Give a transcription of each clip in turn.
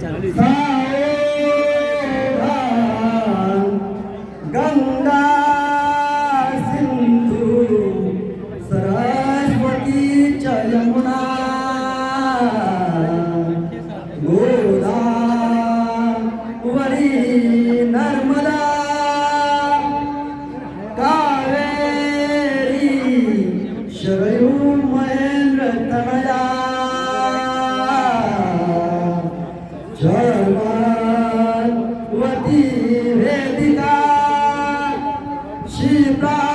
Jangan. Nivedita Shiba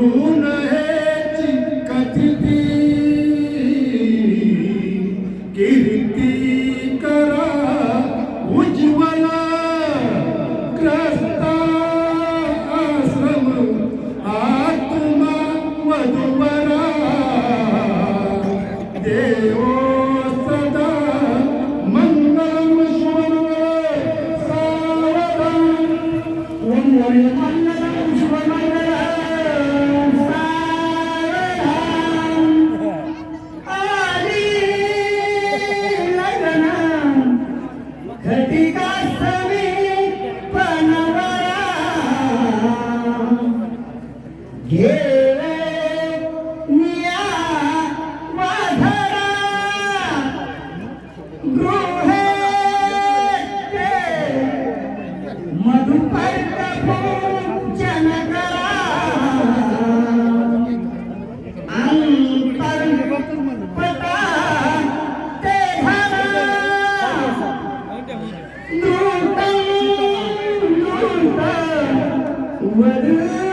Who the hell? Whether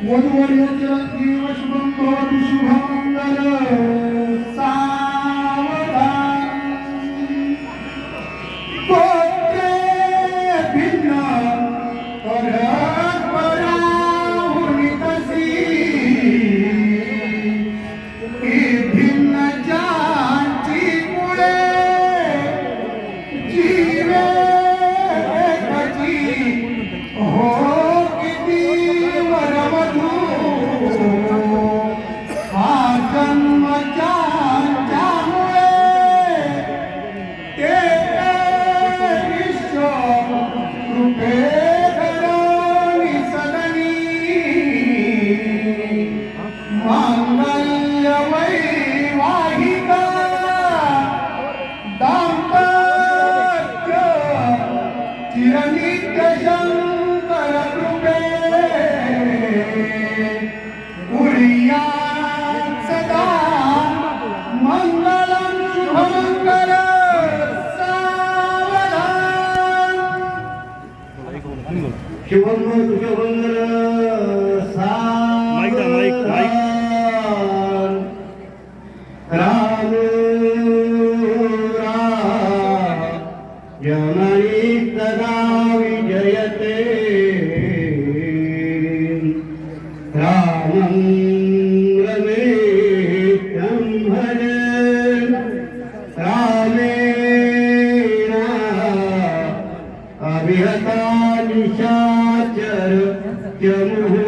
what do i need to كبرنا تكبرنا Yeah, yeah, yeah.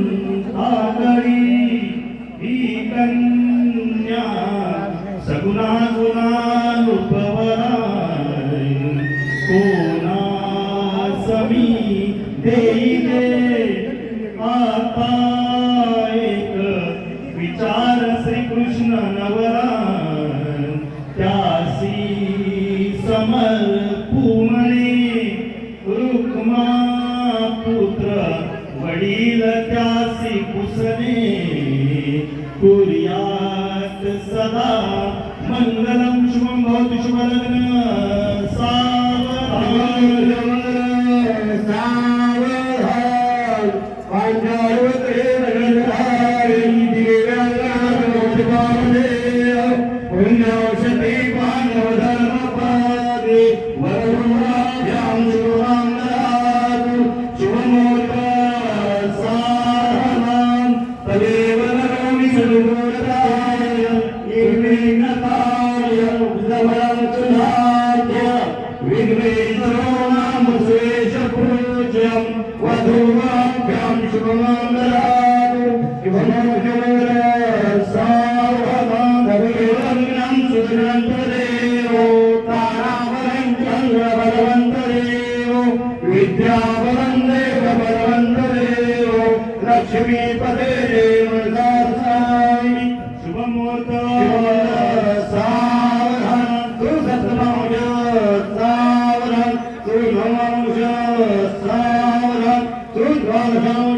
യാത് സദാ മംഗളം ശുഭം ഭവതു ശുഭലഗ്ന ഉന്നോഷ लक्ष्मी पदे देवदासाई। शुभ मुहूर्त सावधान तु सतनाज सावधान तु भवानुज सावधान तु द्वादशाम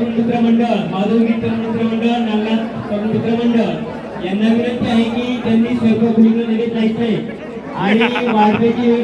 तरुण मित्र मंडळ माधव मित्र मंडळ नागनाथ तरुण मित्र मंडळ यांना विनंती आहे की त्यांनी सर्व भूमिका निघत नाही आणि वाढण्याची